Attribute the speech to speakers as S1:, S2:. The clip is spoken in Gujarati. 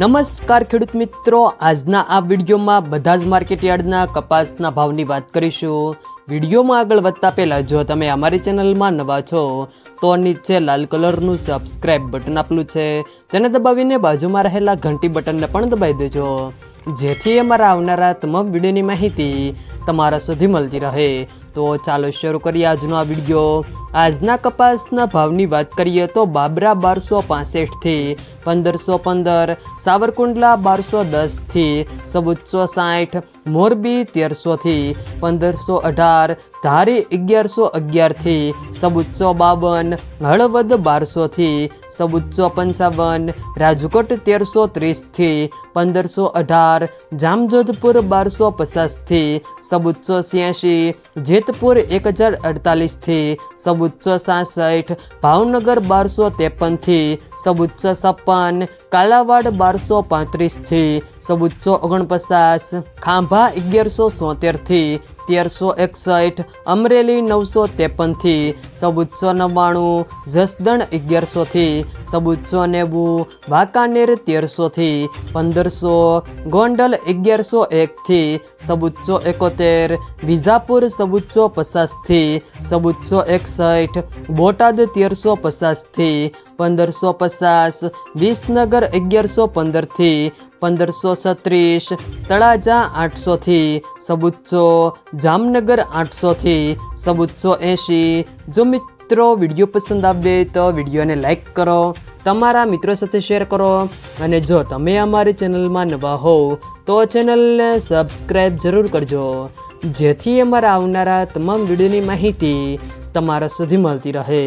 S1: નમસ્કાર ખેડૂત મિત્રો. આજના આ વિડીયોમાં બધા જ માર્કેટ યાર્ડના કપાસના ભાવની વાત કરીશું. વિડીયોમાં આગળ વધતા પહેલાં, જો તમે અમારી ચેનલમાં નવા છો, તો નીચે લાલ કલરનું સબસ્ક્રાઇબ બટન આપેલું છે. તેને દબાવીને બાજુમાં રહેલા ઘંટી બટનને પણ દબાવી દેજો. જેથી અમારા આવનારા તમામ વિડીયોની માહિતી તમારા સુધી મળતી રહે. તો ચાલો શરૂ કરીએ આજનો આ વીડિયો. આજના કપાસના ભાવની વાત કરીએ તો બાબરા બારસો પાસઠથી, પંદરસો પંદર, સાવરકુંડલા બારસો દસથી ચૌદસો સાઠ, મોરબી તેરસોથી, પંદરસો અઢાર, ધારી અગિયારસો અગિયારથી ચૌદસો બાવન, હળવદ બારસોથી ચૌદસો પંચાવન, રાજકોટ તેરસો ત્રીસથી, પંદરસો અઢાર, જામજોધપુર બારસો પચાસથી ચૌદસો છ્યાસી જેતપુર એક હજાર અડતાલીસથી ચૌદસો સાસઠ ભાવનગર બારસો ત્રેપનથી ચૌદસો છપ્પન કાલાવાડ બારસો પાંત્રીસથી ચૌદસો ઓગણપચાસ, ખાંભા અગિયારસો સોતેરથી, તેરસો એકસઠ, અમરેલી નવસો ત્રેપનથી ચૌદસો નવ્વાણું, જસદણ અગિયારસોથી સબુચ્ચો નેવું, વાંકાનેર તેરસોથી, પંદરસો, ગોંડલ અગિયારસો એકથી સબુચ્ચો એકોતેર, વિજાપુર સબુચ્ચો પચાસથી સબુચ્ચો એકસઠ, બોટાદ તેરસો પચાસથી પંદરસો પચાસ, વિસનગર અગિયારસો પંદરથી, પંદરસો છત્રીસ, તળાજા આઠસોથી સબુચ્ચો જામનગર આઠસોથી સબુચ્ચો એંશી. જો મિત્રો વીડિયો પસંદ આવે તો વિડીયોને લાઈક કરો, તમારા મિત્રો સાથે શેર કરો અને જો તમે અમારી ચેનલમાં નવા હોવ તો ચેનલને સબસ્ક્રાઈબ જરૂર કરજો. જેથી અમારા આવનારા તમામ વિડીયોની માહિતી તમારા સુધી મળતી રહે.